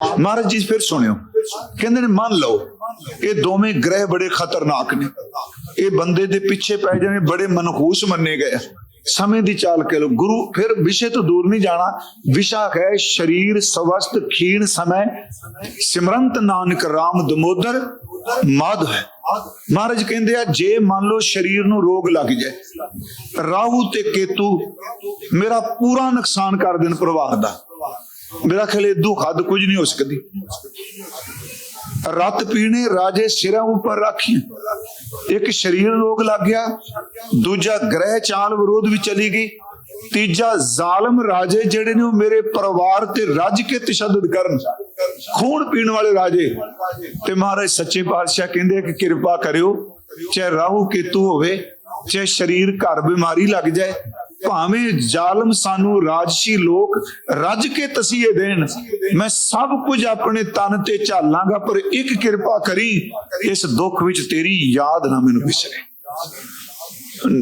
ਮਹਾਰਾਜ ਜੀ ਫਿਰ ਸੁਣਿਓ। ਕਹਿੰਦੇ ਨੇ, ਮੰਨ ਲਓ, ਇਹ ਦੋਵੇਂ ਗ੍ਰਹਿ ਬੜੇ ਖਤਰਨਾਕ ਨੇ। ਇਹ ਬੰਦੇ ਦੇ ਪਿੱਛੇ ਪੈ ਜਾਣੇ, ਬੜੇ ਮਨਹੂਸ ਮੰਨੇ ਗਏ ਸਮੇਂ ਦੀ ਚਾਲ ਕੇ ਲੋ ਗੁਰੂ ਫਿਰ ਵਿਸ਼ੇ ਤੋਂ ਦੂਰ ਨਹੀਂ ਜਾਣਾ। ਵਿਸ਼ਾ ਹੈ ਸਰੀਰ ਸਵਸਤ ਖੀਣ ਸਮੈ। ਸਿਮਰੰਤ ਨਾਨਕ RAM ਦਮੋਦਰ, ਮਾਧ ਹੈ। ਮਹਾਰਾਜ ਕਹਿੰਦੇ ਆ, ਜੇ ਮੰਨ ਲਓ ਸਰੀਰ ਨੂੰ ਰੋਗ ਲੱਗ ਜਾਏ, ਰਾਹੂ ਤੇ ਕੇਤੂ ਮੇਰਾ ਪੂਰਾ ਨੁਕਸਾਨ ਕਰ ਦੇਣ ਪਰਿਵਾਰ ਦਾ। ਮੇਰਾ ਖਿਆਲ ਇਦੂ ਹੱਦ ਕੁਝ ਨਹੀਂ ਹੋ ਸਕਦੀ। ਰਤ ਪੀਣੇ ਰਾਜੇ ਸਿਰਾਂ ਉੱਪਰ ਰੱਖੀ। ਇੱਕ ਸਰੀਰ ਰੋਗ ਲੱਗ ਗਿਆ, ਦੂਜਾ ਗ੍ਰਹਿ ਚਾਲ ਵਿਰੋਧ ਵੀ ਚਲੀ ਗਈ, ਤੀਜਾ ਜ਼ਾਲਮ ਰਾਜੇ ਜਿਹੜੇ ਨੇ ਉਹ ਮੇਰੇ ਪਰਿਵਾਰ ਤੇ ਰੱਜ ਕੇ ਤਸ਼ੱਦਦ ਕਰਨ। ਖੂਨ ਪੀਣ ਵਾਲੇ ਰਾਜੇ, ਤੇ ਮਹਾਰਾਜ ਸੱਚੇ ਪਾਤਸ਼ਾਹ ਕਹਿੰਦੇ ਕਿ ਕਿਰਪਾ ਕਰਿਓ, ਚਾਹੇ ਰਾਹੂ ਕੇਤੂ ਹੋਵੇ, ਚਾਹੇ ਸਰੀਰ ਘਰ ਬਿਮਾਰੀ ਲੱਗ ਜਾਏ ਭਾਵੇਂ ਜ਼ਾਲਮ ਸਾਨੂੰ ਰਾਜਸੀ ਲੋਕ ਰੱਜ ਕੇ ਤਸੀਹੇ ਦੇਣ, ਮੈਂ ਸਭ ਕੁਝ ਆਪਣੇ ਤਨ ਤੇ ਝਾਲਾਂਗਾ, ਪਰ ਇੱਕ ਕਿਰਪਾ ਕਰੀ, ਇਸ ਦੁੱਖ ਵਿੱਚ ਤੇਰੀ ਯਾਦ ਨਾ ਮੈਨੂੰ ਵਿਸਰੇ।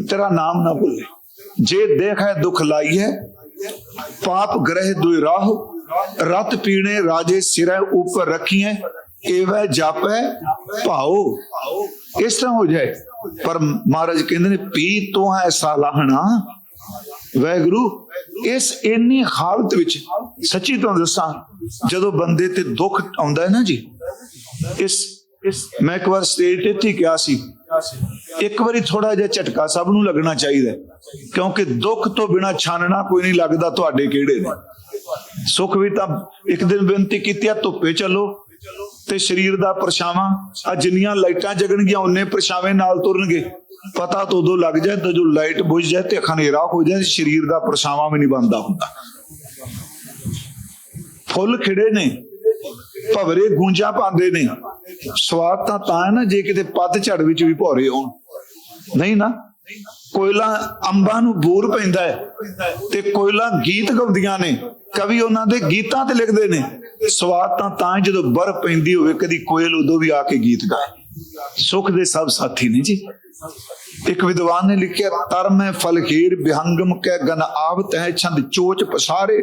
ਤੇਰਾ ਨਾਮ ਨਾ ਭੁੱਲੇ। ਜੇ ਦੇਖੈ ਦੁੱਖ ਲਾਈਐ ਪਾਪ ਗ੍ਰਹਿ ਦੁਇ ਰਾਹ, ਰਤ ਪੀਣੇ ਰਾਜੇ ਸਿਰੈ ਉੱਪਰ ਰੱਖੀਐ, ਏਵੈ ਜਾਪੈ ਭਾਉ। ਇਸ ਤਰ੍ਹਾਂ ਹੋ ਜਾਏ। ਪਰ ਮਹਾਰਾਜ ਕਹਿੰਦੇ ਨੇ, ਪੀ ਤੋਂ ਹੈ ਸਾਲਾਹਣਾ। ਵੈਗੁਰੂ ਇਸ ਇੰਨੀ ਹਾਲਤ ਵਿੱਚ ਸੱਚੀ ਤੁਹਾਨੂੰ ਦੱਸਾਂ, ਜਦੋਂ ਬੰਦੇ ਤੇ ਦੁੱਖ ਆਉਂਦਾ ਹੈ ਨਾ ਜੀ, ਇਸ ਮੈਂ ਇੱਕ ਵਾਰ ਸਟੇਜ ਤੇ ਇੱਥੇ ਕਿਹਾ ਸੀ, ਇੱਕ ਵਾਰੀ ਥੋੜਾ ਜਿਹਾ ਝਟਕਾ ਸਭ ਨੂੰ ਲੱਗਣਾ ਚਾਹੀਦਾ ਕਿਉਂਕਿ ਦੁੱਖ ਤੋਂ ਬਿਨਾ ਛਾਨਣਾ ਕੋਈ ਨਹੀਂ ਲੱਗਦਾ ਤੁਹਾਡੇ ਕਿਹੜੇ ਨੇ। ਸੁੱਖ ਵੀ ਤਾਂ ਇੱਕ ਦਿਨ ਬੇਨਤੀ ਕੀਤੀ ਆ, ਧੁੱਪੇ ਚੱਲੋ ਤੇ ਸਰੀਰ ਦਾ ਪਰਛਾਵਾਂ, ਆ ਜਿੰਨੀਆਂ ਲਾਈਟਾਂ ਜਗਣਗੀਆਂ ਉਹਨੇ ਪਰਛਾਵੇਂ ਨਾਲ ਤੁਰਨਗੇ। ਪਤਾ ਤਾਂ ਉਦੋਂ ਲੱਗ ਜਾਏ ਤਾਂ ਜੋ ਲਾਈਟ ਬੁਝ ਜਾਏ ਤੇ ਹਨੇਰਾ ਹੋ ਜਾਏ, ਸਰੀਰ ਦਾ ਪਰਛਾਵਾਂ ਵੀ ਨਹੀਂ ਬਣਦਾ ਹੁੰਦਾ। ਫੁੱਲ ਖਿੜੇ ਨੇ, ਭਵਰੇ ਗੂੰਜਾਂ ਪਾਉਂਦੇ ਨੇ। ਸਵਾਦ ਤਾਂ ਤਾਂ ਹੈ ਨਾ, ਜੇ ਕਿਤੇ ਪੱਤ ਝੜ ਵਿੱਚ ਵੀ ਭੌਰੇ ਹੋਣ। ਨਹੀਂ ਨਾ? ਕੋਇਲਾ ਅੰਬਾਂ ਨੂੰ ਬੂਰ ਪੈਂਦਾ ਹੈ ਤੇ ਕੋਇਲਾ ਗੀਤ ਗਾਉਂਦੀਆਂ ਨੇ। ਕਵੀ ਉਹਨਾਂ ਦੇ ਗੀਤਾਂ ਤੇ ਲਿਖਦੇ ਨੇ। ਸਵਾਦ ਤਾਂ ਤਾਂ ਜਦੋਂ ਬਰਫ਼ ਪੈਂਦੀ ਹੋਵੇ, ਕਦੀ ਕੋਇਲ ਉਦੋਂ ਵੀ ਆ ਕੇ ਗੀਤ ਗਾਏ। ਸੁਖ ਦੇ ਸਭ ਸਾਥੀ ਨੇ ਜੀ। ਇੱਕ ਵਿਦਵਾਨ ਨੇ ਲਿਖਿਆ, ਤਰ ਮੈਂ ਫਲਖੀਰ ਬਿਹੰਗਮ ਕੈ ਗਨ ਆਵਤ ਹੈ ਛੰਦ ਚੋਚ ਪਸਾਰੇ।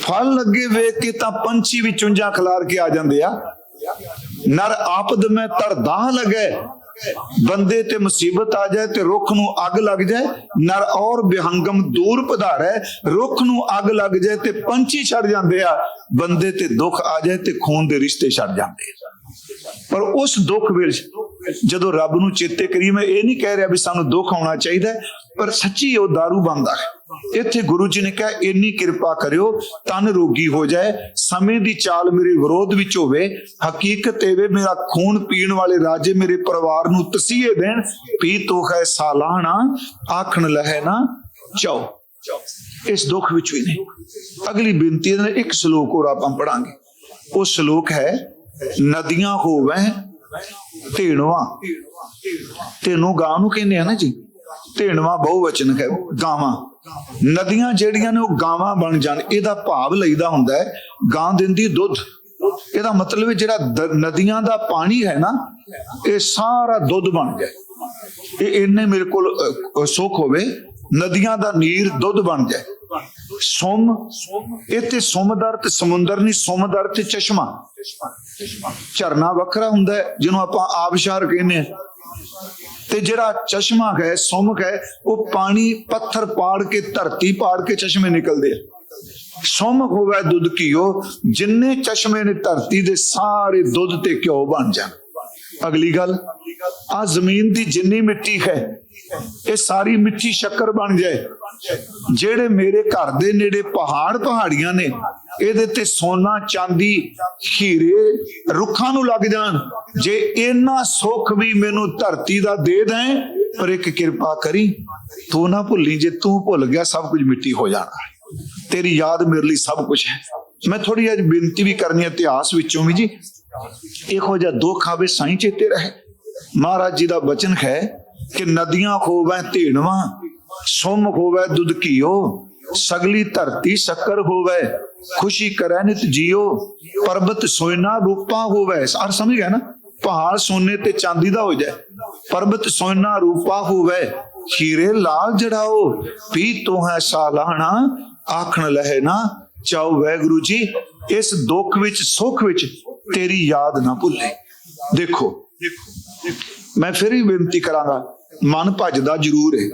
ਫਲ ਲੱਗੇ ਵੇਖ ਕੇ ਤਾਂ ਪੰਛੀ ਵੀ ਚੁੰਝਾਂ ਖਿਲਾਰ ਕੇ ਆ ਜਾਂਦੇ ਆ। ਨਰ ਆਪਦ ਮੈਂ ਤਰਦਾਹ ਲਗੇ, ਬੰਦੇ ਤੇ ਮੁਸੀਬਤ ਆ ਜਾਏ ਤੇ ਰੁੱਖ ਨੂੰ ਅੱਗ ਲੱਗ ਜਾਏ। ਨਰ ਔਰ ਬਿਹੰਗਮ ਦੂਰ ਪਧਾਰੈ, ਰੁੱਖ ਨੂੰ ਅੱਗ ਲੱਗ ਜਾਏ ਤੇ ਪੰਛੀ ਛੱਡ ਜਾਂਦੇ ਆ। ਬੰਦੇ ਤੇ ਦੁੱਖ ਆ ਜਾਏ ਤੇ ਖੂਨ ਦੇ ਰਿਸ਼ਤੇ ਛੱਡ ਜਾਂਦੇ ਆ। ਪਰ ਉਸ ਦੁੱਖ ਵਿੱਚ ਜਦੋਂ ਰੱਬ ਨੂੰ ਚੇਤੇ ਕਰੀਏ, ਮੈਂ ਇਹ ਨਹੀਂ ਕਹਿ ਰਿਹਾ ਵੀ ਸਾਨੂੰ ਦੁੱਖ ਆਉਣਾ ਚਾਹੀਦਾ ਪਰ ਸੱਚੀ ਉਹ दारू ਬੰਦਾ ਹੈ। ਇੱਥੇ ਗੁਰੂ ਜੀ ਨੇ ਕਿਹਾ, ਇੰਨੀ ਕਿਰਪਾ ਕਰਿਓ, ਤਨ ਰੋਗੀ ਹੋ ਜਾਏ, ਸਮੇਂ ਦੀ ਚਾਲ ਮੇਰੇ ਵਿਰੋਧ ਵਿੱਚ ਹੋਵੇ, ਹਕੀਕਤ ਇਹ ਵੇ, ਮੇਰਾ ਖੂਨ ਪੀਣ ਵਾਲੇ ਰਾਜੇ ਮੇਰੇ ਪਰਿਵਾਰ ਨੂੰ ਤਸੀਹੇ ਦੇਣ ਪੀ ਤੋਖ ਹੈ ਸਾਲਾਣਾ ਆਖਣ ਲਹੈ ਨਾ ਚਾਓ ਇਸ ਦੁੱਖ ਵਿੱਚ ਵੀ ਨਹੀਂ। ਅਗਲੀ ਬੇਨਤੀ ਇਹਦੇ ਨਾਲ ਇੱਕ ਸ਼ਲੋਕ ਹੋਰ ਆਪਾਂ ਪੜਾਂਗੇ ਉਹ ਸ਼ਲੋਕ ਹੈ ਨਦੀਆਂ ਹੋਵੇ, ਢੇਣਵਾ। ਤੈਨੂੰ ਗਾਂ ਨੂੰ ਕਹਿੰਦੇ ਆ ਨਾ ਜੀ। ਢੇਣਵਾ ਬਹੁਵਚਨ ਹੈ, ਗਾਵਾਂ। ਨਦੀਆਂ ਜਿਹੜੀਆਂ ਨੇ ਉਹ ਗਾਵਾਂ ਬਣ ਜਾਣ, ਇਹਦਾ ਭਾਵ ਲਈਦਾ ਹੁੰਦਾ ਹੈ, ਗਾਂ ਦਿੰਦੀ ਦੁੱਧ। ਇਹਦਾ ਮਤਲਬ ਹੈ ਜਿਹੜਾ ਨਦੀਆਂ ਦਾ ਪਾਣੀ ਹੈ ਨਾ, ਇਹ ਸਾਰਾ ਦੁੱਧ ਬਣ ਜਾਏ। ਇਹ ਇੰਨੇ ਮੇਰੇ ਕੋਲ ਸੁੱਖ ਹੋਵੇ ਨਦੀਆਂ ਦਾ ਨੀਰ ਦੁੱਧ ਬਣ ਜਾਏ। ਸੁਮ, ਇੱਥੇ ਸੁਮ ਦਾ ਅਰਥ ਸਮੁੰਦਰ ਨਹੀਂ ਸੁਮ ਦਾ ਚਸ਼ਮਾ। ਝਰਨਾ ਵੱਖਰਾ ਹੁੰਦਾ ਹੈ, ਜਿਹਨੂੰ ਆਪਾਂ ਆਬਸ਼ਾਰ ਕਹਿੰਦੇ ਆ ਤੇ ਜਿਹੜਾ ਚਸ਼ਮਾ ਹੈ ਸੁਮਕ ਹੈ, ਉਹ ਪਾਣੀ ਪੱਥਰ ਪਾੜ ਕੇ, ਧਰਤੀ ਪਾੜ ਕੇ ਚਸ਼ਮੇ ਨਿਕਲਦੇ ਆ। ਸੁਮਕ ਹੋਵੇ ਦੁੱਧ ਘਿਓ, ਜਿੰਨੇ ਚਸ਼ਮੇ ਨੇ ਧਰਤੀ ਦੇ ਸਾਰੇ ਦੁੱਧ ਤੇ ਘਿਓ ਬਣ ਜਾਣ। ਅਗਲੀ ਗੱਲ ਆ ਜ਼ਮੀਨ ਦੀ ਜਿੰਨੀ ਮਿੱਟੀ ਹੈ ਇਹ ਸਾਰੀ ਮਿੱਠੀ ਸ਼ੱਕਰ ਬਣ ਜਾਏ। ਜਿਹੜੇ ਮੇਰੇ ਘਰ ਦੇ ਨੇੜੇ ਪਹਾੜ ਪਹਾੜੀਆਂ ਨੇ, ਇਹਦੇ ਤੇ ਸੋਨਾ, ਚਾਂਦੀ, ਹੀਰੇ ਰੁੱਖਾਂ ਨੂੰ ਲੱਗ ਜਾਣ। ਜੇ ਇੰਨਾ ਸੁੱਖ ਵੀ ਮੈਨੂੰ ਧਰਤੀ ਦਾ ਦੇ ਦੇਂ ਪਰ ਇੱਕ ਕਿਰਪਾ ਕਰੀ, ਤੂੰ ਨਾ ਭੁੱਲੀ, ਜੇ ਤੂੰ ਭੁੱਲ ਗਿਆ, ਸਭ ਕੁਝ ਮਿੱਟੀ ਹੋ ਜਾਣਾ। ਤੇਰੀ ਯਾਦ ਮੇਰੇ ਲਈ ਸਭ ਕੁਝ ਹੈ। ਮੈਂ ਥੋੜੀ ਅੱਜ ਬੇਨਤੀ ਵੀ ਕਰਨੀ ਹੈ ਇਤਿਹਾਸ ਵਿੱਚੋਂ ਵੀ ਜੀ। ਇਹੋ ਜਿਹਾ ਦੁੱਖ ਆਵੇ, ਸਾਈਂ ਚੇਤੇ ਰਹੇ। ਮਹਾਰਾਜ ਜੀ ਦਾ ਬਚਨ ਹੈ ਕਿ ਨਦੀਆਂ ਹੋਵੇ ਢੇਣਵਾ ਸੁਮ ਖੋਵੈ ਦੁੱਧ ਘਿਓ, ਸਗਲੀ ਧਰਤੀ ਸ਼ੱਕਰ ਹੋਵੇ, ਖੁਸ਼ੀ ਕਰੈ ਨਿਤ ਜੀਓ, ਪਰਬਤ ਸੋਇਨਾ ਰੂਪਾ ਹੋਵੇ। ਅਰ ਸਮਝ ਗਿਆ ਨਾ? ਪਹਾੜ ਸੋਨੇ ਤੇ ਚਾਂਦੀ ਦਾ ਹੋ ਜਾਏ, ਪਰਬਤ ਸੋਨਾ ਰੂਪਾ ਹੋਵੇ, ਹੀਰੇ ਲਾਲ ਜੜਾਓ ਪੀ ਤੂੰ ਹੈ ਸਾਲਾਣਾ, ਆਖਣ ਲਹਿ ਨਾ ਚਾਓ ਵੈਗੁਰੂ ਜੀ, ਇਸ ਦੁੱਖ ਵਿੱਚ, ਸੁੱਖ ਵਿੱਚ ਤੇਰੀ ਯਾਦ ਨਾ ਭੁੱਲੇ। ਦੇਖੋ ਮੈਂ ਫਿਰ ਵੀ ਬੇਨਤੀ ਕਰਾਂਗਾ, ਮਨ ਭੱਜਦਾ ਜ਼ਰੂਰ ਹੈ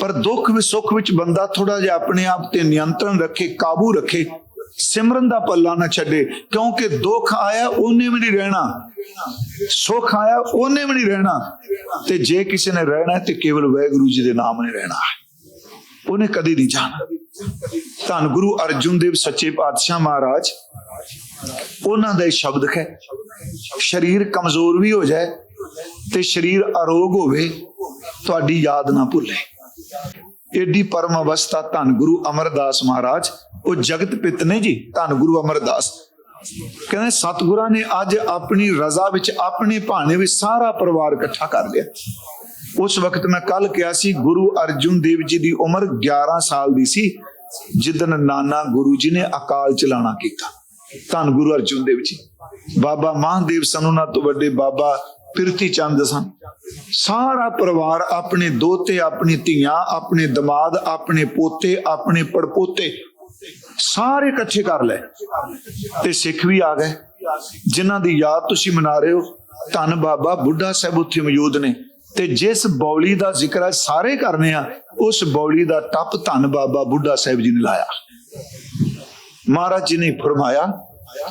ਪਰ ਦੁੱਖ ਵਿੱਚ ਸੁੱਖ ਵਿੱਚ ਬੰਦਾ ਥੋੜਾ ਜਿਹਾ ਆਪਣੇ ਆਪ ਤੇ ਨਿਯੰਤਰਣ ਰੱਖੇ, ਕਾਬੂ ਰੱਖੇ, ਸਿਮਰਨ ਦਾ ਪੱਲਾ ਨਾ ਛੱਡੇ, ਕਿਉਂਕਿ ਦੁੱਖ ਆਇਆ, ਉਹਨੇ ਵੀ ਨਹੀਂ ਰਹਿਣਾ। ਸੁੱਖ ਆਇਆ, ਉਹਨੇ ਵੀ ਨਹੀਂ ਰਹਿਣਾ। ਤੇ ਜੇ ਕਿਸੇ ਨੇ ਰਹਿਣਾ ਤੇ ਕੇਵਲ ਵਾਹਿਗੁਰੂ ਜੀ ਦੇ ਨਾਮ ਨੇ ਰਹਿਣਾ ਉਹਨੇ ਕਦੀ ਨਹੀਂ ਜਾਣਾ। ਧੰਨ ਗੁਰੂ ਅਰਜੁਨ ਦੇਵ ਸੱਚੇ ਪਾਤਸ਼ਾਹ ਮਹਾਰਾਜ, ਉਹਨਾਂ ਦਾ ਇਹ ਸ਼ਬਦ ਹੈ ਸਰੀਰ ਕਮਜ਼ੋਰ ਵੀ ਹੋ ਜਾਏ ਤੇ ਸਰੀਰ ਅਰੋਗ ਹੋਵੇ, ਤੁਹਾਡੀ ਯਾਦ ਨਾ ਭੁੱਲੇ। ਏਡੀ ਪਰਮ ਅਵਸਥਾ ਧੰਨ ਗੁਰੂ ਅਮਰਦਾਸ ਮਹਾਰਾਜ। ਉਹ ਜਗਤ ਪਿਤ ਨੇ ਜੀ, ਧੰਨ ਗੁਰੂ ਅਮਰਦਾਸ। ਕਹਿੰਦੇ, ਸਤਿਗੁਰਾਂ ਨੇ ਅੱਜ ਆਪਣੀ ਰਜ਼ਾ ਵਿੱਚ, ਆਪਣੇ ਭਾਣੇ ਵਿੱਚ ਸਾਰਾ ਪਰਿਵਾਰ ਇਕੱਠਾ ਕਰ ਲਿਆ। ਉਸ ਵਕਤ ਮੈਂ ਕੱਲ ਕਿਹਾ ਸੀ, ਗੁਰੂ ਅਰਜੁਨ ਦੇਵ ਜੀ ਦੀ ਉਮਰ 11 ਸਾਲ ਦੀ ਸੀ। ਜਿੱਦਨ ਨਾਨਾ ਗੁਰੂ ਜੀ ਨੇ ਅਕਾਲ ਚਲਾਣਾ ਕੀਤਾ। ਧੰਨ ਗੁਰੂ ਅਰਜੁਨ ਦੇਵ ਜੀ। ਬਾਬਾ ਮਹਾਦੇਵ ਸਨ ਉਹਨਾਂ ਤੋਂ ਵੱਡੇ ਬਾਬਾ ਪਿਰਤੀ ਚੰਦ ਸਨ। ਸਾਰਾ ਪਰਿਵਾਰ ਆਪਣੇ ਦੋਤੇ, ਆਪਣੀ ਧੀਆਂ, ਆਪਣੇ ਦਮਾਦ, ਆਪਣੇ ਪੋਤੇ, ਆਪਣੇ ਪੜਪੋਤੇ ਸਾਰੇ ਇਕੱਠੇ ਕਰ ਲਏ ਤੇ ਸਿੱਖ ਵੀ ਆ ਗਏ। ਜਿਨ੍ਹਾਂ ਦੀ ਯਾਦ ਤੁਸੀਂ ਮਨਾ ਰਹੇ ਹੋ, ਧੰਨ ਬਾਬਾ ਬੁੱਢਾ ਸਾਹਿਬ ਉੱਥੇ ਮੌਜੂਦ ਨੇ ਤੇ ਜਿਸ ਬੌਲੀ ਦਾ ਜ਼ਿਕਰ ਅੱਜ ਸਾਰੇ ਕਰਨੇ ਆ, ਉਸ ਬੌਲੀ ਦਾ ਟੱਪ ਧੰਨ ਬਾਬਾ ਬੁੱਢਾ ਸਾਹਿਬ ਜੀ ਨੇ ਲਾਇਆ। ਮਹਾਰਾਜ ਜੀ ਨੇ ਫਰਮਾਇਆ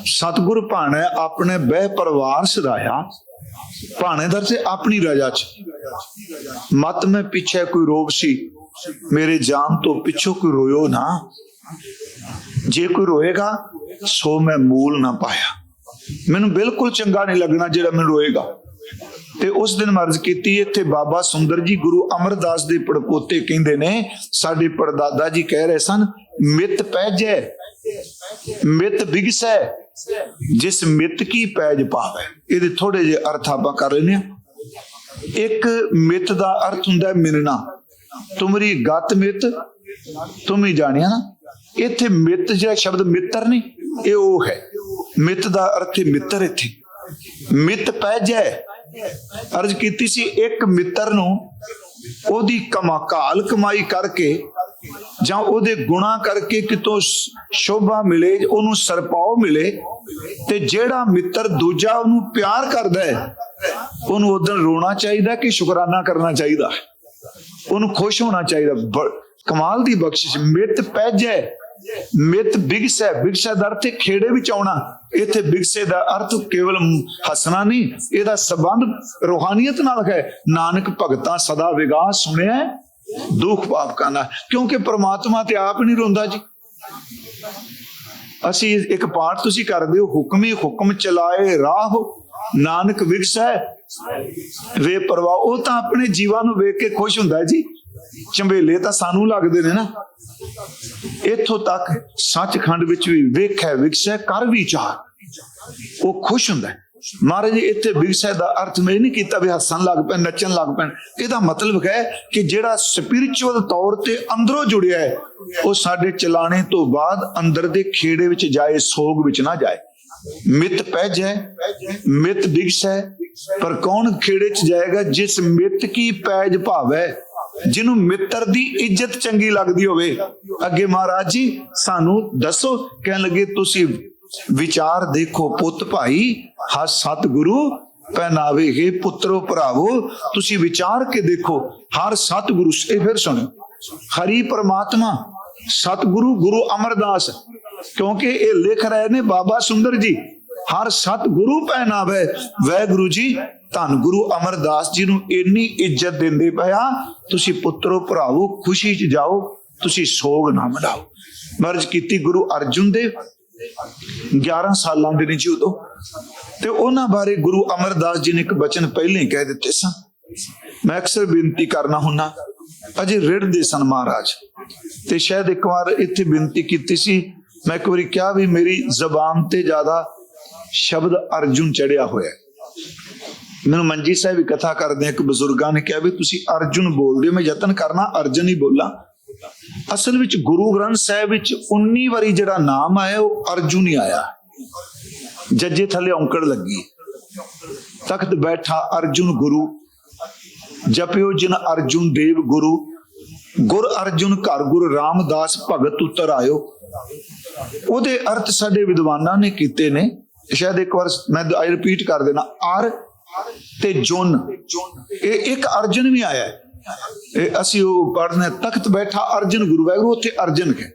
ਸਤਿਗੁਰ ਭਾਣੇ ਆਪਣੇ ਬਹਿ ਪਰਿਵਾਰ ਸਦਾਇਆ। ਭਾਣੇਦਰ ਤੇ ਆਪਣੀ ਰਜਾ ਚ। ਮਤ ਮੈਂ ਪਿੱਛੇ ਕੋਈ ਰੋਗ ਸੀ। ਮੇਰੇ ਜਾਨ ਤੋਂ ਪਿੱਛੋਂ ਕੋਈ ਰੋਇਓ ਨਾ। ਜੇ ਕੋਈ ਰੋਏਗਾ, ਸੋ ਮੈਂ ਮੂਲ ਨਾ ਪਾਇਆ। ਮੈਨੂੰ ਬਿਲਕੁਲ ਚੰਗਾ ਨਹੀਂ ਲੱਗਣਾ ਜਿਹੜਾ ਮੈਨੂੰ ਰੋਏਗਾ। ਤੇ ਉਸ ਦਿਨ ਮਰਜ਼ ਕੀਤੀ ਇੱਥੇ ਬਾਬਾ ਸੁੰਦਰ ਜੀ ਗੁਰੂ ਅਮਰਦਾਸ ਦੇ ਪੜਪੋਤੇ ਕਹਿੰਦੇ ਨੇ, ਸਾਡੇ ਪੜਦਾਦਾ ਜੀ ਕਹਿ ਰਹੇ ਸਨ, ਮਿੱਤ ਪੈਜੈ ਮਿੱਤ ਬਿਗਸੈ, ਜਿਸ ਮਿੱਤ ਕੀ ਪੈਜ ਪਾਵੇ। ਇਹਦੇ ਥੋੜੇ ਜਿਹੇ ਅਰਥ ਆਪਾਂ ਕਰ ਲੈਨੇ ਆ ਇੱਕ ਮਿੱਤ ਦਾ ਅਰਥ ਹੁੰਦਾ ਹੈ ਮਿਲਣਾ। ਤੁਮਰੀ ਗਤ ਮਿੱਤ, ਤੁਮ ਹੀ ਜਾਣਿਆ ਨਾ। ਇੱਥੇ ਮਿੱਤ ਜਿਹੜਾ ਸ਼ਬਦ ਮਿੱਤਰ ਨਹੀਂ, ਇਹ ਉਹ ਹੈ। ਮਿੱਤ ਦਾ ਅਰਥ ਹੈ ਮਿੱਤਰ ਇੱਥੇ। ਮਿੱਤ ਪੈ ਜਾਏ ਅਰਜ਼ ਕੀਤੀ ਸੀ ਇੱਕ ਮਿੱਤਰ ਨੂੰ ਉਹਦੀ ਕਮਾਕਾਲ ਕਮਾਈ ਕਰਕੇ ਜਾਂ ਉਹਦੇ ਗੁਣਾ ਕਰਕੇ ਕਿਤੋਂ ਸ਼ੋਭਾ ਮਿਲੇ, ਉਹਨੂੰ ਸਰਪਾਉ ਮਿਲੇ ਤੇ ਜਿਹੜਾ ਮਿੱਤਰ ਦੂਜਾ ਉਹਨੂੰ ਪਿਆਰ ਕਰਦਾ ਹੈ, ਉਹਨੂੰ ਉਦੋਂ ਰੋਣਾ ਚਾਹੀਦਾ ਕਿ ਸ਼ੁਕਰਾਨਾ ਕਰਨਾ ਚਾਹੀਦਾ ਉਹਨੂੰ ਖੁਸ਼ ਹੋਣਾ ਚਾਹੀਦਾ। ਕਮਾਲ ਦੀ ਬਖਸ਼ਿਸ਼। ਮਿੱਤ ਪੈਜੈ, ਮਿੱਤ ਬਿਗਸੈ ਬਿਗਸੈ ਦਾ ਅਰਥ ਖੇੜੇ ਵਿੱਚ ਆਉਣਾ। ਇੱਥੇ ਬਿਗਸੇ ਦਾ ਅਰਥ ਕੇਵਲ ਹੱਸਣਾ ਨਹੀਂ, ਇਹਦਾ ਸਬੰਧ ਰੋਹਾਨੀਅਤ ਨਾਲ ਹੈ। ਨਾਨਕ ਭਗਤਾਂ ਸਦਾ ਵਿਗਾਸ ਸੁਣਿਆ ਦੁੱਖ ਪਾਪ ਕਾਨਾ ਕਿਉਂਕਿ ਪ੍ਰਮਾਤਮਾ ਤੇ ਆਪ ਨਹੀਂ ਰੋਂਦਾ ਜੀ। ਅਸੀਂ ਇੱਕ ਪਾਠ ਤੁਸੀਂ ਕਰਦੇ ਹੋ ਹੁਕਮੀ ਹੁਕਮ ਚਲਾਏ ਰਾਹ, ਨਾਨਕ ਵਿਗਸੈ ਵੇ ਪਰਵਾ, ਉਹ ਤਾਂ ਆਪਣੇ ਜੀਵਾਂ ਨੂੰ ਵੇਖ ਕੇ ਖੁਸ਼ ਹੁੰਦਾ ਜੀ। ਚੰਬੇਲੇ ਤਾਂ ਸਾਨੂੰ ਲੱਗਦੇ ਨੇ ਨਾ। ਇੱਥੋਂ ਤੱਕ ਸੱਚਖੰਡ ਵਿੱਚ ਵੀ ਵੇਖੈ ਵਿਗਸੈ ਕਰ ਵਿਚਾਰ ਉਹ ਖੁਸ਼ ਹੁੰਦਾ ਮਹਾਰਾਜ, ਇੱਥੇ ਵਿਗਸੈ ਦਾ ਅਰਥ ਮੈਂ ਨਹੀਂ ਕੀਤਾ ਵੀ ਹੱਸਣ ਲੱਗ ਪੈਣ, ਨੱਚਣ ਲੱਗ ਪੈਣ। ਇਹਦਾ ਮਤਲਬ ਹੈ ਕਿ ਜਿਹੜਾ ਸਪਿਰਚੁਅਲ ਤੌਰ ਤੇ ਅੰਦਰੋਂ ਜੁੜਿਆ ਹੈ, ਉਹ ਸਾਡੇ ਚਲਾਣੇ ਤੋਂ ਬਾਅਦ ਅੰਦਰ ਦੇ ਖੇੜੇ ਵਿੱਚ ਜਾਏ, ਸੋਗ ਵਿੱਚ ਨਾ ਜਾਏ। ਮਿੱਤ ਪਹਿਜ ਹੈ ਮਿੱਤ ਦਿਗਸ ਪਰ ਕੌਣ ਖੇੜੇ 'ਚ ਜਾਏਗਾ ਜਿਸ ਮਿੱਤ ਕੀ ਪੈਜ ਭਾਵੈ ਜਿਹਨੂੰ ਮਿੱਤਰ ਦੀ ਇੱਜ਼ਤ ਚੰਗੀ ਲੱਗਦੀ ਹੋਵੇ? ਅੱਗੇ ਮਹਾਰਾਜ ਜੀ, ਸਾਨੂੰ ਦੱਸੋ, ਕਹਿਣ ਲੱਗੇ, ਤੁਸੀਂ ਵਿਚਾਰ ਦੇਖੋ ਪੁੱਤ ਭਾਈ, ਹਾ ਸਤਿਗੁਰੂ, ਪਹਿਨਾਵੇ ਹੈ ਪੁੱਤਰੋ ਭਰਾਵੋ, ਤੁਸੀਂ ਵਿਚਾਰ ਕੇ ਦੇਖੋ, ਹਰ ਸਤਿਗੁਰੂ, ਇਹ ਫਿਰ ਸੁਣੋ। ਹਰੀ ਪਰਮਾਤਮਾ, ਸਤਿਗੁਰੂ ਗੁਰੂ ਅਮਰਦਾਸ, ਕਿਉਂਕਿ ਇਹ ਲਿਖ ਰਹੇ ਨੇ ਬਾਬਾ ਸੁੰਦਰ ਜੀ ਹਰ ਸਤਿਗੁਰੂ ਪਹਿਨਾਵੇ। ਵੈਗੁਰੂ ਜੀ, ਧੰਨ ਗੁਰੂ ਅਮਰਦਾਸ ਜੀ ਨੂੰ ਇੰਨੀ ਇੱਜ਼ਤ ਦਿੰਦੇ ਪਿਆ ਤੁਸੀਂ ਪੁੱਤਰੋ, ਭਰਾਵੋ, ਖੁਸ਼ੀ 'ਚ ਜਾਓ, ਤੁਸੀਂ ਸੋਗ ਨਾ ਮਨਾਓ। ਮਰਜ ਕੀਤੀ ਗੁਰੂ ਅਰਜੁਨ ਦੇਵ 11 ਸਾਲਾਂ ਦੇ ਨੇ ਜੀ ਉਦੋਂ। ਤੇ ਉਹਨਾਂ ਬਾਰੇ ਗੁਰੂ ਅਮਰਦਾਸ ਜੀ ਨੇ ਇੱਕ ਬਚਨ ਪਹਿਲਾਂ ਹੀ ਕਹਿ ਦਿੱਤੇ ਸਨ। ਮੈਂ ਅਕਸਰ ਬੇਨਤੀ ਕਰਨਾ ਹੁੰਨਾ, ਅਜੇ ਰਿੜਦੇ ਸਨ ਮਹਾਰਾਜ। ਤੇ ਸ਼ਾਇਦ ਇੱਕ ਵਾਰ ਇੱਥੇ ਬੇਨਤੀ ਕੀਤੀ ਸੀ, ਮੈਂ ਇੱਕ ਵਾਰੀ ਕਿਹਾ ਵੀ ਮੇਰੀ ਜ਼ਬਾਨ ਤੇ ਜ਼ਿਆਦਾ ਸ਼ਬਦ ਅਰਜੁਨ ਚੜਿਆ ਹੋਇਆ ਹੈ। ਮੈਨੂੰ ਮੰਜੀ ਸਾਹਿਬ ਵੀ ਕਥਾ ਕਰਦੇ ਇੱਕ ਬਜ਼ੁਰਗਾਂ ਨੇ ਕਿਹਾ ਵੀ ਤੁਸੀਂ ਅਰਜੁਨ ਬੋਲਦੇ ਹੋ, ਮੈਂ ਯਤਨ ਕਰਨਾ, ਅਰਜੁਨ ਹੀ ਬੋਲਾਂ। ਅਸਲ ਵਿੱਚ ਗੁਰੂ ਗ੍ਰੰਥ ਸਾਹਿਬ ਵਿੱਚ 19 ਵਾਰੀ ਜਿਹੜਾ ਨਾਮ ਆਇਆ, ਉਹ ਅਰਜੁਨ ਹੀ ਆਇਆ। ਜੱਜੇ ਥੱਲੇ ਔਂਕੜ ਲੱਗੀ। ਤਖਤ ਬੈਠਾ ਅਰਜੁਨ ਗੁਰੂ, ਜਪਿਓ ਜਿਨ ਅਰਜੁਨ ਦੇਵ ਗੁਰੂ। ਗੁਰ ਅਰਜੁਨ ਘਰ ਗੁਰ ਰਾਮਦਾਸ ਭਗਤ ਉਤਰ ਆਇਓ। ਉਹਦੇ ਅਰਥ ਸਾਡੇ ਵਿਦਵਾਨਾਂ ਨੇ ਕੀਤੇ ਨੇ ਸ਼ਾਇਦ ਇੱਕ ਵਾਰ ਮੈਂ ਆਈ ਰਿਪੀਟ ਕਰ ਦੇਣਾ। ਆਰ ਤੇ ਜੁਨ। ਇਹ ਇੱਕ ਅਰਜਨ ਵੀ ਆਇਆ ਹੈ। ਇਹ ਅਸੀਂ ਉਹ ਪੜ੍ਹਨੇ ਤਖਤ ਬੈਠਾ ਅਰਜਨ ਗੁਰੂ, ਵਾਹਿਗੁਰੂ, ਉੱਥੇ ਅਰਜਨ ਹੈ।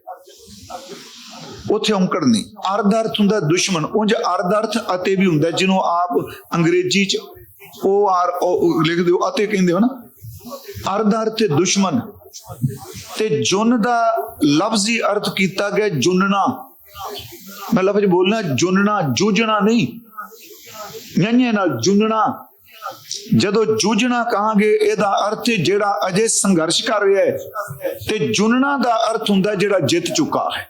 ਉੱਥੇ ਔਂਕੜ ਨਹੀਂ। ਅਰਧ ਅਰਥ ਹੁੰਦਾ ਦੁਸ਼ਮਣ। ਉਂਝ ਅਰਧ ਅਰਥ ਅਤੇ ਵੀ ਹੁੰਦਾ ਜਿਹਨੂੰ ਆਪ ਅੰਗਰੇਜ਼ੀ ਚ ਉਹ ਆਰ ਉਹ ਲਿਖਦੇ ਹੋ ਅਤੇ ਕਹਿੰਦੇ ਹੋ ਨਾ। ਅਰਧ ਅਰਥ ਤੇ ਦੁਸ਼ਮਣ। ਤੇ ਜੁਨ ਦਾ ਲਫ਼ਜ਼ੀ ਅਰਥ ਕੀਤਾ ਗਿਆ ਜੁਨਣਾ। ਮੈਂ ਲਫ਼ਜ਼ ਬੋਲਣਾ ਜੁਨਣਾ, ਜੂਝਣਾ ਨਹੀਂ। ਨਿਆਂੇ ਨਾਲ ਜੁਨਣਾ। ਜਦੋਂ ਜੂਝਣਾ ਕਹਾਂਗੇ, ਇਹਦਾ ਅਰਥ ਜਿਹੜਾ ਅਜੇ ਸੰਘਰਸ਼ ਕਰ ਰਿਹਾ ਹੈ। ਤੇ ਜੁਨਣਾ ਦਾ ਅਰਥ ਹੁੰਦਾ ਜਿਹੜਾ ਜਿੱਤ ਚੁੱਕਾ ਹੈ।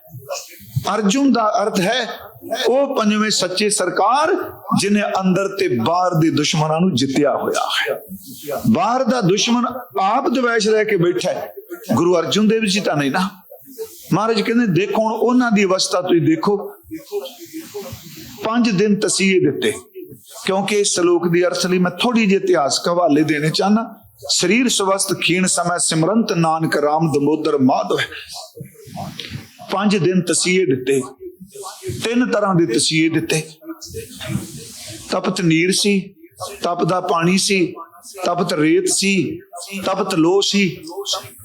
ਅਰਜੁਨ ਦਾ ਅਰਥ ਹੈ, ਉਹ ਪੰਜਵੇਂ ਸੱਚੇ ਸਰਕਾਰ ਜਿਨੇ ਅੰਦਰ ਤੇ ਬਾਹਰ ਦੇ ਦੁਸ਼ਮਣਾਂ ਨੂੰ ਜਿੱਤਿਆ ਹੋਇਆ ਹੈ। ਬਾਹਰ ਦਾ ਦੁਸ਼ਮਣ ਆਪ ਦਵੈਸ਼ ਰਹਿ ਕੇ ਬੈਠਾ ਹੈ। ਗੁਰੂ ਅਰਜੁਨ ਦੇਵ ਜੀ ਤਾਂ ਨਹੀਂ ਨਾ। ਮਹਾਰਾਜ ਕਹਿੰਦੇ, ਦੇਖੋ ਹੁਣ ਉਹਨਾਂ ਦੀ ਅਵਸਥਾ ਤੁਸੀਂ ਦੇਖੋ। ਪੰਜ ਦਿਨ ਤਸੀਹੇ ਦਿੱਤੇ। ਕਿਉਂਕਿ ਇਸ ਸ਼ਲੋਕ ਦੀ ਅਰਥ ਲਈ ਮੈਂ ਥੋੜੀ ਜਿਹੀ ਇਤਿਹਾਸਕ ਹਵਾਲੇ ਦੇਣੇ ਚਾਹਨਾ ਸਰੀਰ ਸਵਸਤ ਖੀਣ ਸਮੈ ਸਿਮਰੰਤ, ਨਾਨਕ ਰਾਮ ਦਮੋਦਰ ਮਾਧਵ। ਪੰਜ ਦਿਨ ਤਸੀਹੇ ਦਿੱਤੇ। ਤਿੰਨ ਤਰ੍ਹਾਂ ਦੇ ਤਸੀਹੇ ਦਿੱਤੇ। ਤਪਤ ਨੀਰ ਸੀ, ਤਪ ਦਾ ਪਾਣੀ ਸੀ ਤਪਤ ਰੇਤ ਸੀ, ਤਪਤ ਲੋਹ ਸੀ।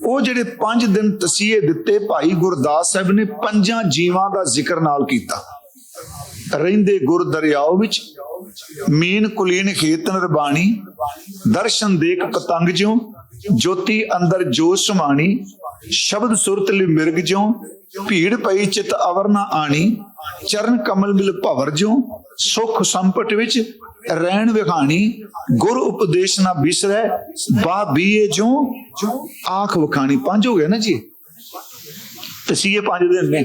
ਉਹ ਜਿਹੜੇ ਪੰਜ ਦਿਨ ਤਸੀਹੇ ਦਿੱਤੇ ਭਾਈ ਗੁਰਦਾਸ ਸਾਹਿਬ ਨੇ ਪੰਜਾਂ ਜੀਵਾਂ ਦਾ ਜ਼ਿਕਰ ਨਾਲ ਕੀਤਾ। ਰਹਿੰਦੇ ਗੁਰ ਦਰਿਆਓ ਵਿੱਚ ਮੀਨ ਕੁਲੀਨ ਖੇਤ ਨਿਰਬਾਣੀ, ਦਰਸ਼ਨ ਦੇਖ ਪਤੰਗ ਜਿਉ, ਜੋਤੀ ਅੰਦਰ ਜੋਸ਼ ਸਮਾਣੀ, ਸ਼ਬਦ ਸੁਰਤ ਲਈ ਮਿਰਗ ਜਿਉ, ਭੀੜ ਪਈ ਚਿਤ ਅਵਰ ਨਾ ਆਣੀ, ਚਰਨ ਕਮਲ ਮਿਲ ਭਵਰ ਜਿਉ, ਸੁਖ ਸੰਪਟ ਵਿੱਚ ਰਹਿਣ ਵਿਖਾਣੀ, ਗੁਰ ਉਪਦੇਸ਼ ਨਾ ਬਿਸਰੈ, ਬਾ ਬੀਏ ਜੋ ਆਖ ਵਿਖਾਣੀ। ਪੰਜ ਹੋ ਗਏ ਨਾ ਜੀ? ਤਸੀਹੇ ਪੰਜ ਦਿਨ ਨੇ।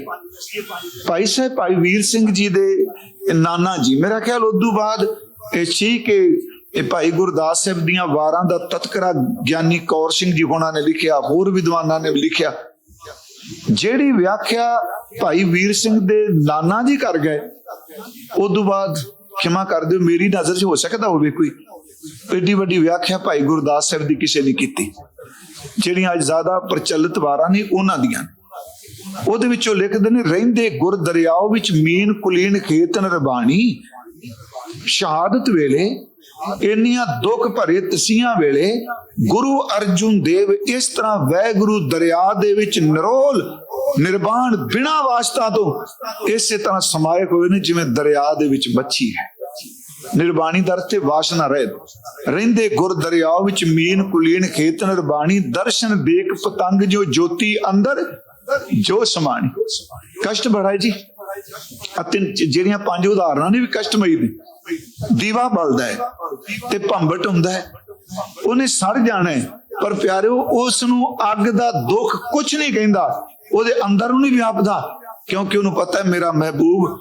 ਭਾਈ ਸਾਹਿਬ, ਭਾਈ ਵੀਰ ਸਿੰਘ ਜੀ ਦੇ ਨਾਨਾ ਜੀ। ਮੇਰਾ ਖਿਆਲ ਉਦੋਂ ਬਾਅਦ ਇਹ ਸੀ ਕਿ ਇਹ ਭਾਈ ਗੁਰਦਾਸ ਸਾਹਿਬ ਦੀਆਂ ਵਾਰਾਂ ਦਾ ਤਤਕਰਾ ਗਿਆਨੀ ਕੌਰ ਸਿੰਘ ਜੀ ਹੋਣਾ ਨੇ ਲਿਖਿਆ, ਹੋਰ ਵਿਦਵਾਨਾਂ ਨੇ ਵੀ ਲਿਖਿਆ। ਜਿਹੜੀ ਵਿਆਖਿਆ ਭਾਈ ਵੀਰ ਸਿੰਘ ਦੇ ਨਾਨਾ ਜੀ ਕਰ ਗਏ, ਉਦੋਂ ਬਾਅਦ ਖਿਮਾ ਕਰ ਦਿਓ, ਮੇਰੀ ਨਜ਼ਰ 'ਚ ਹੋ ਸਕਦਾ ਹੋਵੇ ਕੋਈ। ਏਡੀ ਵੱਡੀ ਵਿਆਖਿਆ ਭਾਈ ਗੁਰਦਾਸ ਸਾਹਿਬ ਦੀ ਕਿਸੇ ਨੇ ਕੀਤੀ। ਜਿਹੜੀਆਂ ਅੱਜ ਜ਼ਿਆਦਾ ਪ੍ਰਚਲਿਤ ਵਾਰਾਂ ਨੇ, ਉਹਨਾਂ ਦੀਆਂ ਉਹਦੇ ਵਿੱਚੋਂ ਲਿਖਦੇ ਨੇ, ਰਹਿੰਦੇ ਗੁਰ ਦਰਿਆਓ ਵਿੱਚ ਮੀਨ ਕੁਲੀਨ ਖੇਤਨ ਰਬਾਣੀ। ਸ਼ਹਾਦਤ ਵੇਲੇ ਇੰਨੀਆਂ ਦੁੱਖ ਭਰੇ ਤਸੀਆਂ ਵੇਲੇ ਗੁਰੂ ਅਰਜੁਨ ਦੇਵ ਇਸ ਤਰ੍ਹਾਂ ਵੈਗੁਰੂ ਦਰਿਆ ਦੇ ਵਿੱਚ ਨਰੋਲ ਨਿਰਵਾਣ ਬਿਨਾ ਵਾਸਤਾ ਤੋਂ ਇਸੇ ਤਰ੍ਹਾਂ ਸਮਾਏ ਹੋਏ ਨੇ ਜਿਵੇਂ ਦਰਿਆ ਦੇ ਵਿੱਚ ਮੱਛੀ ਹੈ। ਨਿਰਬਾਣੀ ਦਰ ਤੇ ਵਾਸ਼ਨਾ ਰਹਿਤ ਰਹਿੰਦੇ ਗੁਰ ਦਰਿਆਓ ਵਿੱਚ ਮੀਨ ਕੁਲੀਨ ਖੇਤ ਨਿਰਬਾਣੀ ਦਰਸ਼ਨ ਦੇਖ ਪਤੰਗ ਜੋ ਜੋਤੀ ਅੰਦਰ, ਜੋ ਸਮਾਣੀ। ਕਸ਼ਟ ਬੜਾ ਹੈ ਜੀ, ਅਤੇ ਜਿਹੜੀਆਂ ਪੰਜ ਉਦਾਹਰਨਾਂ ਨੇ ਵੀ ਕਸ਼ਟਮਈ ਨੇ। ਦੀਵਾ ਬਲਦਾ ਹੈ ਤੇ ਭੰਬਟ ਹੁੰਦਾ ਹੈ। ਉਹਨੇ ਸੜ ਜਾਣਾ ਹੈ, ਪਰ ਪਿਆਰਿਓ, ਉਸ ਨੂੰ ਅੱਗ ਦਾ ਦੁੱਖ ਕੁਝ ਨਹੀਂ ਕਹਿੰਦਾ। ਉਹਦੇ ਅੰਦਰ ਨੂੰ ਨਹੀਂ ਵਿਆਪਦਾ ਕਿਉਂਕਿ ਉਹਨੂੰ ਪਤਾ ਹੈ ਮੇਰਾ ਮਹਿਬੂਬ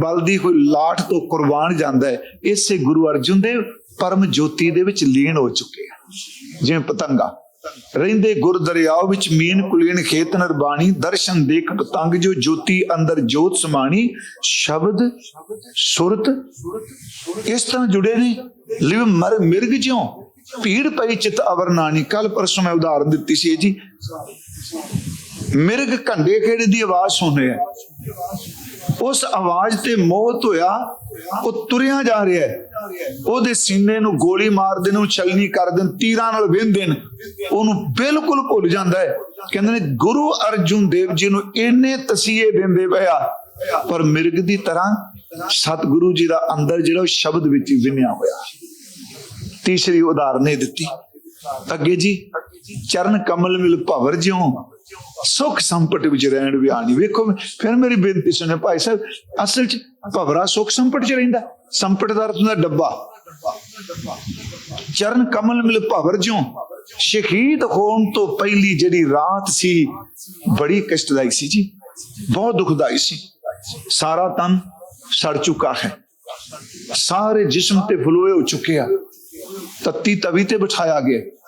ਬਲਦੀ ਹੋਈ ਲਾਠ ਤੋਂ ਕੁਰਬਾਨ ਜਾਂਦਾ ਹੈ, ਇਸੇ ਗੁਰੂ ਅਰਜੁਨ ਦੇਵ ਪਰਮ ਜੋਤੀ ਦੇ ਵਿੱਚ ਲੀਨ ਹੋ ਚੁੱਕੇ ਆ। ਜਿਵੇਂ ਪਤੰਗਾ। ਰਹਿੰਦੇ ਗੁਰ ਦਰਿਆਓ ਵਿੱਚ ਮੀਨ ਕੁਲੀਨ ਖੇਤ ਨਰਬਾਣੀ, ਦਰਸ਼ਨ ਦੇਖ ਪਤੰਗ ਜੋ ਜੋਤੀ ਅੰਦਰ ਜੋਤ ਸਮਾਣੀ, ਸ਼ਬਦ, ਸੁਰਤ, ਇਸ ਤਰ੍ਹਾਂ ਜੁੜੇ ਨੇ। ਲਿਵ ਮਰ ਮਿਰਗ ਜਿਉ, ਭੀੜ ਪਈ ਚਿਤ ਅਵਰਨਾਨੀ ਕੱਲ ਪਰਸੋਂ ਮੈਂ ਉਦਾਹਰਨ ਦਿੱਤੀ ਸੀ ਜੀ। ਮਿਰਗ ਘੰਡੇ ਖੇੜੇ ਦੀ ਆਵਾਜ਼ ਸੁਣ ਰਿਹਾ ਉਸ ਆਵਾਜ਼ ਤੇ ਮੋਹਤ ਹੋਇਆ, ਉਹ ਤੁਰਿਆ ਜਾ ਰਿਹਾ ਹੈ। ਉਹਦੇ ਸੀਨੇ ਨੂੰ ਗੋਲੀ ਮਾਰਦੇ ਨੂੰ ਛਲਨੀ ਕਰਦੇ ਨੇ ਤੀਰਾਂ ਨਾਲ ਵਿੰਦੇ ਦੇਣ, ਉਹਨੂੰ ਬਿਲਕੁਲ ਭੁੱਲ ਜਾਂਦਾ ਹੈ। ਕਹਿੰਦੇ ਨੇ, ਗੁਰੂ ਅਰਜੁਨ ਦੇਵ ਜੀ ਨੂੰ ਇੰਨੇ ਤਸੀਹੇ ਦਿੰਦੇ ਪਿਆ ਪਰ ਮਿਰਗ ਦੀ ਤਰ੍ਹਾਂ ਸਤਿਗੁਰੂ ਜੀ ਦਾ ਅੰਦਰ ਜਿਹੜਾ ਉਹ ਸ਼ਬਦ ਵਿੱਚ ਹੀ ਹੋਇਆ। ਤੀਸਰੀ ਉਦਾਹਰਨ ਇਹ ਦਿੱਤੀ। ਅੱਗੇ ਜੀ, ਚਰਨ ਕਮਲ ਮਿਲ ਭਵਰ ਜਿਉ ਸੁਖ ਸੰਪਟ ਵਿੱਚ ਰਹਿਣ ਵੀ ਆਣੀ ਵੇਖੋ, ਫਿਰ ਮੇਰੀ ਬੇਨਤੀ ਸੁਣੇ ਭਾਈ ਸਾਹਿਬ, ਅਸਲ ਚ ਭਵਰਾ ਸੁਖ ਸੰਪਟ ਚ ਰਹਿੰਦਾ। ਸੰਪਟ ਦਾ ਅਰਥ ਹੁੰਦਾ ਡੱਬਾ। ਚਰਨ ਕਮਲ ਮਿਲ ਭਵਰ ਜਿਉ। ਸ਼ਹੀਦ ਹੋਣ ਤੋਂ ਪਹਿਲੀ ਜਿਹੜੀ ਰਾਤ ਸੀ, ਬੜੀ ਕਸ਼ਟਦਾਈ ਸੀ ਜੀ। ਬਹੁਤ ਦੁਖਦਾਈ ਸੀ। ਸਾਰਾ ਤਨ ਸੜ ਚੁੱਕਾ ਹੈ। ਸਾਰੇ ਜਿਸਮ ਤੇ ਫਲੋਏ ਹੋ ਚੁੱਕੇ ਆ। ਤੱਤੀ ਤਵੀ ਤੇ ਬਿਠਾਇਆ ਗਿਆ।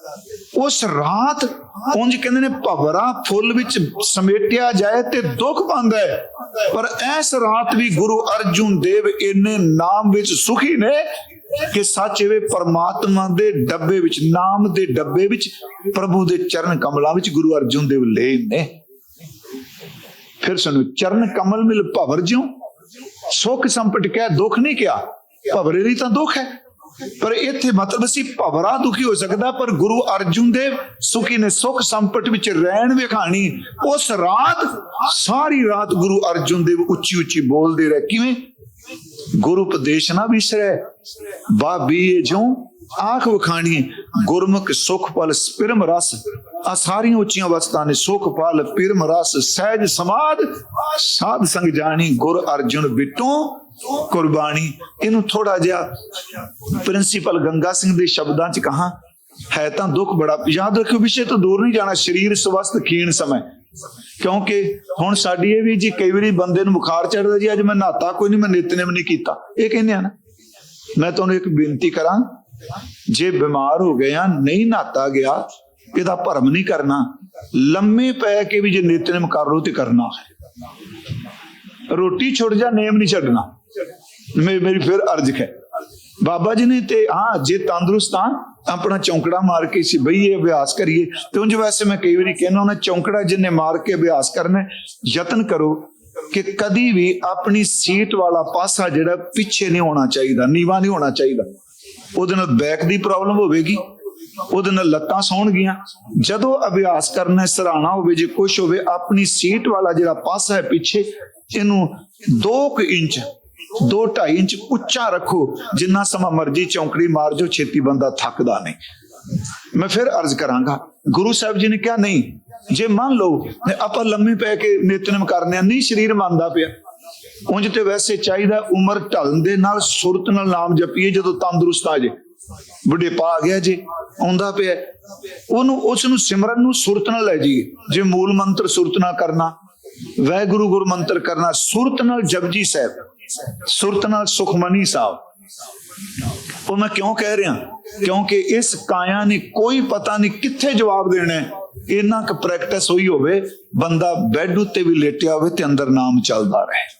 ਉਸ ਰਾਤ ਉਂਝ ਕਹਿੰਦੇ ਨੇ ਭਵਰਾ ਫੁੱਲ ਵਿੱਚ ਸਮੇਟਿਆ ਜਾਏ ਤੇ ਦੁੱਖ ਪਾਉਂਦਾ ਹੈ। ਪਰ ਇਸ ਰਾਤ ਵੀ ਗੁਰੂ ਅਰਜੁਨ ਦੇਵ ਇੰਨੇ ਨਾਮ ਵਿੱਚ ਸੁਖੀ ਨੇ ਕਿ ਸੱਚ ਇਹ ਪਰਮਾਤਮਾ ਦੇ ਡੱਬੇ ਵਿੱਚ, ਨਾਮ ਦੇ ਡੱਬੇ ਵਿੱਚ, ਪ੍ਰਭੂ ਦੇ ਚਰਨ ਕਮਲਾਂ ਵਿੱਚ ਗੁਰੂ ਅਰਜੁਨ ਦੇਵ ਲਏ ਨੇ। ਫਿਰ ਸਾਨੂੰ ਚਰਨ ਕਮਲ ਮਿਲ ਭਵਰ ਜਿਉ, ਸੁਖ ਸੰਪਟ ਕਹਿ ਦੁੱਖ ਨਹੀਂ ਕਿਹਾ। ਭਵਰੇ ਲਈ ਤਾਂ ਦੁੱਖ ਹੈ। ਪਰ ਇੱਥੇ ਮਤਲਬ ਸੀ ਭਵਰਾ ਦੁਖੀ ਹੋ ਸਕਦਾ, ਪਰ ਗੁਰੂ ਅਰਜੁਨ ਦੇਵ ਸੁਖੀ ਨੇ ਸੁਖ ਸੰਪਟ ਵਿੱਚ ਰਹਿਣ ਵਿਖਾਣੀ, ਉਸ ਰਾਤ, ਸਾਰੀ ਰਾਤ ਗੁਰੂ ਅਰਜੁਨ ਦੇਵ ਉੱਚੀ ਉੱਚੀ ਬੋਲਦੇ ਰਹੇ। ਕਿਵੇਂ? ਗੁਰੂ ਉਪਦੇਸ਼ ਨਾ ਵਿਸਰੈ ਬਾਬੀ ਜੋ ਆਖ ਵਖਾਣੀ, ਗੁਰਮੁਖ ਸੁਖ ਪਲ ਸਪਿਰਮ ਰਸ। ਆ ਸਾਰੀਆਂ ਉੱਚੀਆਂ ਵਸਤਾਂ ਨੇ, ਸੁਖ ਪਲ ਪਿਰਮ ਰਸ, ਸਹਿਜ ਸਮਾਦ, ਸਾਧ ਸੰਗ ਜਾਣੀ ਗੁਰ ਅਰਜੁਨ ਬਿਟੋਂ ਕੁਰਬਾਨੀ। ਇਹਨੂੰ ਥੋੜਾ ਜਿਹਾ ਪ੍ਰਿੰਸੀਪਲ ਗੰਗਾ ਸਿੰਘ ਦੇ ਸ਼ਬਦਾਂ ਚ ਕਹਾ, ਹੈ ਤਾਂ ਦੁੱਖ ਬੜਾ। ਯਾਦ ਰੱਖਿਓ ਵਿਸ਼ੇ ਤੋਂ ਦੂਰ ਨਹੀਂ ਜਾਣਾ, ਸਰੀਰ ਸਵਸਥ ਕੀਣ ਸਮੇਂ। ਕਿਉਂਕਿ ਹੁਣ ਸਾਡੀ ਇਹ ਵੀ ਜੀ, ਕਈ ਵਾਰੀ ਬੰਦੇ ਨੂੰ ਬੁਖਾਰ ਚੜਦਾ ਜੀ, ਅੱਜ ਮੈਂ ਨਹਾਤਾ, ਕੋਈ ਨਹੀਂ ਮੈਂ ਨਿਤਨੇਮ ਨਹੀਂ ਕੀਤਾ। ਇਹ ਕਹਿੰਦੇ ਆ ਨਾ, ਮੈਂ ਤੁਹਾਨੂੰ ਇੱਕ ਬੇਨਤੀ ਕਰਾਂ, ਜੇ ਬਿਮਾਰ ਹੋ ਗਏ ਆ, ਨਹੀਂ ਨਹਾਤਾ ਗਿਆ, ਇਹਦਾ ਭਰਮ ਨਹੀਂ ਕਰਨਾ। ਲੰਮੇ ਪੈ ਕੇ ਵੀ ਜੇ ਨਿਤਨੇਮ ਕਰ ਲੋ ਤੇ ਕਰਨਾ ਹੈ। ਰੋਟੀ ਛੁੱਟ ਜਾ, ਨੇਮ ਨਹੀਂ ਛੱਡਣਾ। ਮੇਰੀ ਫਿਰ ਅਰਜ਼ ਹੈ। ਬਾਬਾ ਜੀ ਨੇ ਤੇ ਹਾਂ, ਜੇ ਤੰਦਰੁਸਤ ਆ ਆਪਣਾ ਚੌਂਕੜਾ ਮਾਰ ਕੇ ਸੀ ਬਈਏ ਅਭਿਆਸ ਕਰੀਏ। ਤੇ ਉਂਝ ਵੈਸੇ ਮੈਂ ਕਈ ਵਾਰੀ ਕਹਿੰਦਾ ਉਹਨਾਂ ਚੌਂਕੜਾ ਜਿੰਨੇ ਮਾਰ ਕੇ ਅਭਿਆਸ ਕਰਨਾ ਯਤਨ ਕਰੋ ਕਿ ਕਦੀ ਵੀ ਆਪਣੀ ਸੀਟ ਵਾਲਾ ਪਾਸਾ ਜਿਹੜਾ ਪਿੱਛੇ ਨਹੀਂ ਹੋਣਾ ਚਾਹੀਦਾ, ਨੀਵਾ ਨਹੀਂ ਹੋਣਾ ਚਾਹੀਦਾ। ਉਹਦੇ ਨਾਲ ਬੈਕ ਦੀ ਪ੍ਰੋਬਲਮ ਹੋਵੇਗੀ, ਉਹਦੇ ਨਾਲ ਲੱਤਾਂ ਸੌਣਗੀਆਂ। ਜਦੋਂ ਅਭਿਆਸ ਕਰਨਾ ਸਰਾਣਾ ਹੋਵੇ, ਜੇ ਕੁਛ ਹੋਵੇ, ਆਪਣੀ ਸੀਟ ਵਾਲਾ ਜਿਹੜਾ ਪਾਸਾ ਹੈ ਪਿੱਛੇ, ਇਹਨੂੰ 2 ਇੰਚ 2.5 ਇੰਚ ਉੱਚਾ ਰੱਖੋ, ਜਿੰਨਾ ਸਮਾਂ ਮਰਜ਼ੀ ਚੌਂਕੜੀ ਮਾਰ ਜੋ ਛੇਤੀ ਬੰਦਾ ਥੱਕਦਾ ਨਹੀਂ। ਮੈਂ ਫਿਰ ਅਰਜ਼ ਕਰਾਂਗਾ, ਗੁਰੂ ਸਾਹਿਬ ਜੀ ਨੇ ਕਿਹਾ, ਨਹੀਂ, ਜੇ ਮੰਨ ਲਓ ਆਪਾਂ ਲੰਮੇ ਪੈ ਕੇ ਨਿਤਨੇਮ ਕਰਨੇ ਆ, ਨਹੀਂ ਸਰੀਰ ਮੰਨਦਾ ਪਿਆ। ਉਂਝ ਤੇ ਵੈਸੇ ਚਾਹੀਦਾ ਉਮਰ ਢਲਣ ਦੇ ਨਾਲ ਸੁਰਤ ਨਾਲ ਨਾਮ ਜਪੀਏ, ਜਦੋਂ ਤੰਦਰੁਸਤ ਆ ਜੇ। ਬੁਢੇਪਾ ਆ ਗਿਆ ਜੀ, ਆਉਂਦਾ ਪਿਆ। ਉਹਨੂੰ, ਉਸ ਨੂੰ ਸਿਮਰਨ ਨੂੰ ਸੁਰਤ ਨਾਲ ਲੈ ਜਾਈਏ। ਜੇ ਮੂਲ ਮੰਤਰ ਸੁਰਤ ਨਾਲ ਕਰਨਾ ਵੈਗੁਰੂ ਗੁਰ ਮੰਤਰ ਕਰਨਾ, ਸੁਰਤ ਨਾਲ ਜਪਜੀ ਸਾਹਿਬ। ਸੁਰਤ ਨਾਲ ਸੁਖਮਨੀ ਸਾਹਿਬ। ਉਹ ਮੈਂ ਕਿਉਂ ਕਹਿ ਰਿਹਾ? ਕਿਉਂਕਿ ਇਸ ਕਾਇਆ ਨੇ ਕੋਈ ਪਤਾ ਨਹੀਂ ਕਿੱਥੇ ਜਵਾਬ ਦੇਣਾ ਹੈ। ਇੰਨਾ ਕੁ ਪ੍ਰੈਕਟਿਸ ਹੋਈ ਹੋਵੇ, ਬੰਦਾ ਬੈੱਡ ਉੱਤੇ ਵੀ ਲੇਟਿਆ ਹੋਵੇ ਤੇ ਅੰਦਰ ਨਾਮ ਚੱਲਦਾ ਰਹੇ।